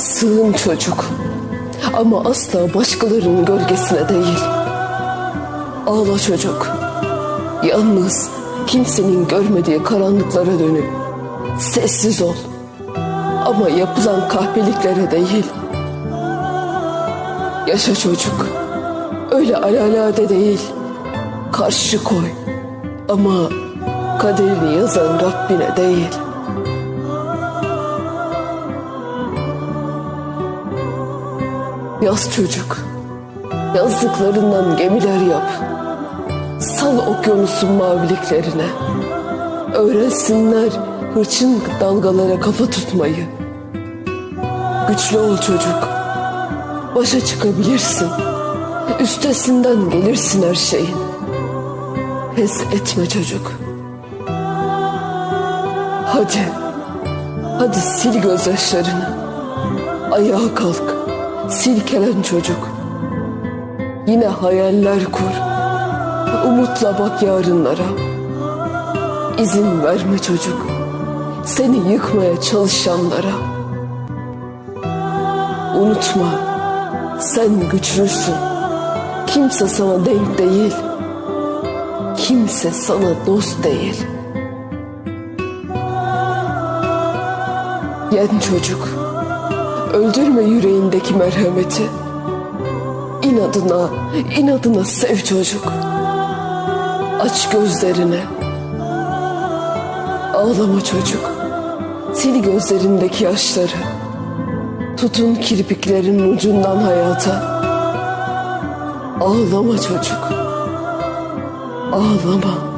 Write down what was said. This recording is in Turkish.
sığın çocuk. Ama asla başkalarının gölgesine değil. Ağla çocuk. Yalnız kimsenin görmediği karanlıklara dönüp sessiz ol. Ama yapılan kahpeliklere değil. Yaşa çocuk. Öyle alalade değil. Karşı koy. Ama kaderini yazan Rabbine değil. Yaz çocuk. Yazdıklarından gemiler yap. Sal okyanusun maviliklerine. Öğrensinler hırçın dalgalara kafa tutmayı. Güçlü ol çocuk. Başa çıkabilirsin. Üstesinden gelirsin her şeyin. Pes etme çocuk. Hadi. Hadi sil gözyaşlarını. Ayağa kalk. Silkelen çocuk. Yine hayaller kur. Umutla bak yarınlara. İzin verme çocuk. Seni yıkmaya çalışanlara. Unutma. Sen güçlüsün. Kimse sana denk değil. Kimse sana dost değil. Yen çocuk. Öldürme yüreğindeki merhameti. İnadına, inadına sev çocuk. Aç gözlerini. Ağlama çocuk. Sil gözlerindeki yaşları. Tutun kirpiklerin ucundan hayata. Ağlama çocuk. Ağlama.